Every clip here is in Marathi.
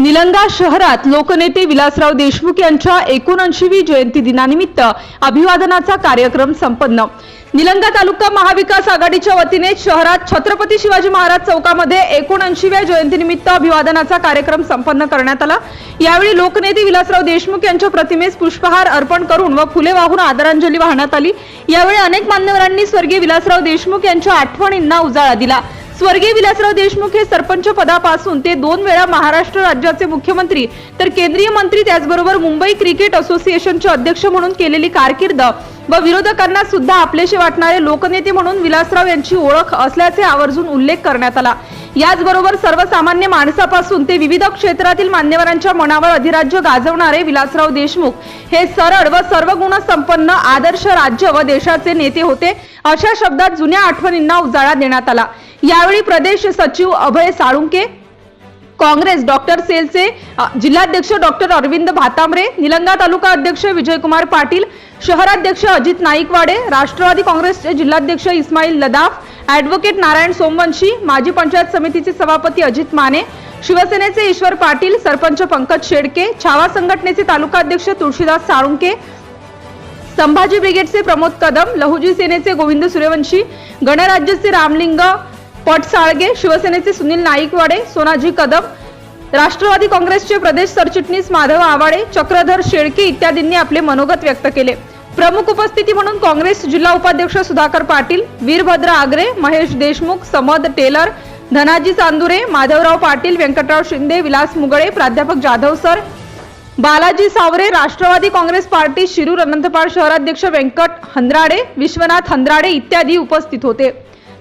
निलंगा शहरात लोकनेते विलासराव देशमुख यांच्या एकोणऐंशीवी जयंती दिनानिमित्त अभिवादनाचा कार्यक्रम संपन्न. निलंगा तालुका महाविकास आघाडीच्या वतीने शहरात छत्रपती शिवाजी महाराज चौकामध्ये एकोणऐंशीव्या जयंतीनिमित्त अभिवादनाचा कार्यक्रम संपन्न करण्यात आला. यावेळी लोकनेते विलासराव देशमुख यांच्या प्रतिमेस पुष्पहार अर्पण करून व फुले वाहून आदरांजली वाहण्यात आली. यावेळी अनेक मान्यवरांनी स्वर्गीय विलासराव देशमुख यांच्या आठवणींना उजाळा दिला. स्वर्गीय विलासराव देशमुख हे सरपंच पदापासून ते दोन वेळा महाराष्ट्र राज्याचे मुख्यमंत्री तर केंद्रीय मंत्री त्याचबरोबर मुंबई क्रिकेट असोसिएशनचे अध्यक्ष म्हणून केलेली कारकीर्द व विरोधकांना सुद्धा आपलेसे वाटणारे लोकनेते म्हणून विलासराव यांची ओळख असल्याचे आवर्जून उल्लेख करण्यात आला. याचबरोबर सर्वसामान्य माणसापासून ते विविध क्षेत्रातील मान्यवरांच्या मनावर अधिराज्य गाजवणारे विलासराव देशमुख हे सरळ व सर्व गुणसंपन्न आदर्श राज्य व देशाचे नेते होते. अशा शब्दात जुन्या आठवणींना उजाळा देण्यात आला. यावेळी प्रदेश सचिव अभय साळुंके काँग्रेस डॉक्टर सेलचे जिल्हाध्यक्ष डॉक्टर अरविंद भातांबरे निलंगा तालुका अध्यक्ष विजयकुमार पाटील शहराध्यक्ष अजित नाईकवाडे राष्ट्रवादी काँग्रेसचे जिल्हाध्यक्ष इस्माईल लदाफ ॲडव्होकेट नारायण सोमवंशी माजी पंचायत समितीचे सभापती अजित माने शिवसेनेचे ईश्वर पाटील सरपंच पंकज शेडके छावा संघटनेचे तालुकाध्यक्ष तुळशीदास साळुंके संभाजी ब्रिगेडचे प्रमोद कदम लहुजी सेनेचे गोविंद सूर्यवंशी गणराज्याचे रामलिंग पटसाळगे शिवसेनेचे सुनील नाईकवाडे सोनाजी कदम राष्ट्रवादी काँग्रेसचे प्रदेश सरचिटणीस माधव आवाडे चक्रधर शेळके इत्यादींनी आपले मनोगत व्यक्त केले. प्रमुख उपस्थिती म्हणून काँग्रेस जिल्हा उपाध्यक्ष सुधाकर पाटील वीरभद्र आगरे महेश देशमुख समद टेलर धनाजी चांदुरे माधवराव पाटील व्यंकटराव शिंदे विलास मुगळे प्राध्यापक जाधव सर बालाजी सावरे राष्ट्रवादी काँग्रेस पार्टी शिरूर अनंतपाळ शहराध्यक्ष व्यंकट हंद्राडे विश्वनाथ हंद्राडे इत्यादी उपस्थित होते.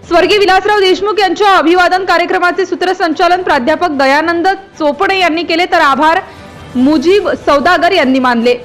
स्वर्गीय विलासराव देशमुख यांच्या अभिवादन कार्यक्रमाचे सूत्रसंचालन प्राध्यापक दयानंद चोपडे यांनी केले तर आभार मुजीब सौदागर यांनी मानले.